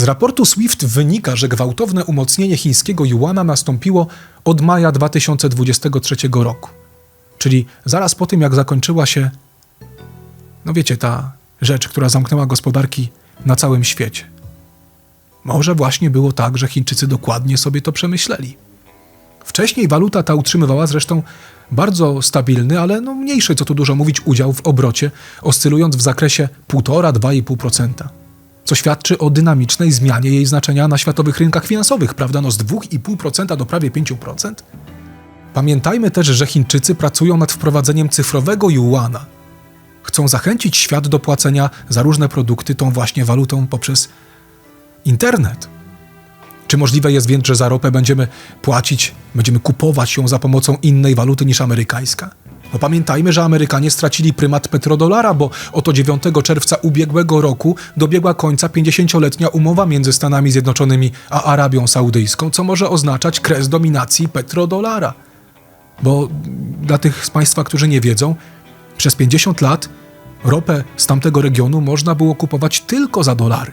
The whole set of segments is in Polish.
Z raportu SWIFT wynika, że gwałtowne umocnienie chińskiego juana nastąpiło od maja 2023 roku. Czyli zaraz po tym, jak zakończyła się, no wiecie, ta rzecz, która zamknęła gospodarki na całym świecie. Może właśnie było tak, że Chińczycy dokładnie sobie to przemyśleli. Wcześniej waluta ta utrzymywała zresztą bardzo stabilny, ale no mniejszy, co tu dużo mówić, udział w obrocie, oscylując w zakresie 1,5-2,5%, co świadczy o dynamicznej zmianie jej znaczenia na światowych rynkach finansowych, prawda? No z 2,5% do prawie 5%. Pamiętajmy też, że Chińczycy pracują nad wprowadzeniem cyfrowego juana. Chcą zachęcić świat do płacenia za różne produkty tą właśnie walutą poprzez internet. Czy możliwe jest więc, że za ropę będziemy płacić, będziemy kupować ją za pomocą innej waluty niż amerykańska? No pamiętajmy, że Amerykanie stracili prymat petrodolara, bo oto 9 czerwca ubiegłego roku dobiegła końca 50-letnia umowa między Stanami Zjednoczonymi a Arabią Saudyjską, co może oznaczać kres dominacji petrodolara. Bo dla tych z Państwa, którzy nie wiedzą, przez 50 lat ropę z tamtego regionu można było kupować tylko za dolary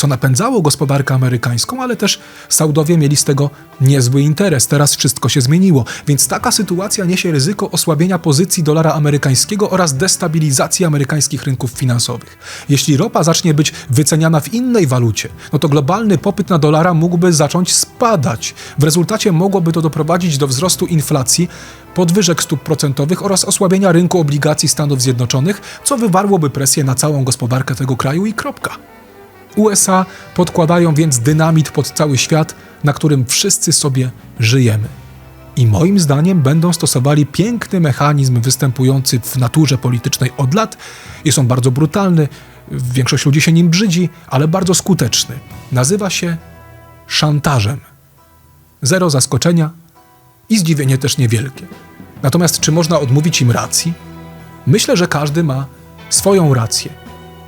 co napędzało gospodarkę amerykańską, ale też Saudowie mieli z tego niezły interes. Teraz wszystko się zmieniło, więc taka sytuacja niesie ryzyko osłabienia pozycji dolara amerykańskiego oraz destabilizacji amerykańskich rynków finansowych. Jeśli ropa zacznie być wyceniana w innej walucie, no to globalny popyt na dolara mógłby zacząć spadać. W rezultacie mogłoby to doprowadzić do wzrostu inflacji, podwyżek stóp procentowych oraz osłabienia rynku obligacji Stanów Zjednoczonych, co wywarłoby presję na całą gospodarkę tego kraju i kropka. USA podkładają więc dynamit pod cały świat, na którym wszyscy sobie żyjemy. I moim zdaniem będą stosowali piękny mechanizm występujący w naturze politycznej od lat. Jest on bardzo brutalny, większość ludzi się nim brzydzi, ale bardzo skuteczny. Nazywa się szantażem. Zero zaskoczenia i zdziwienie też niewielkie. Natomiast czy można odmówić im racji? Myślę, że każdy ma swoją rację.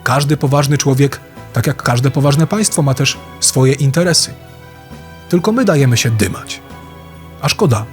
Każdy poważny człowiek tak jak każde poważne państwo ma też swoje interesy. Tylko my dajemy się dymać. A szkoda.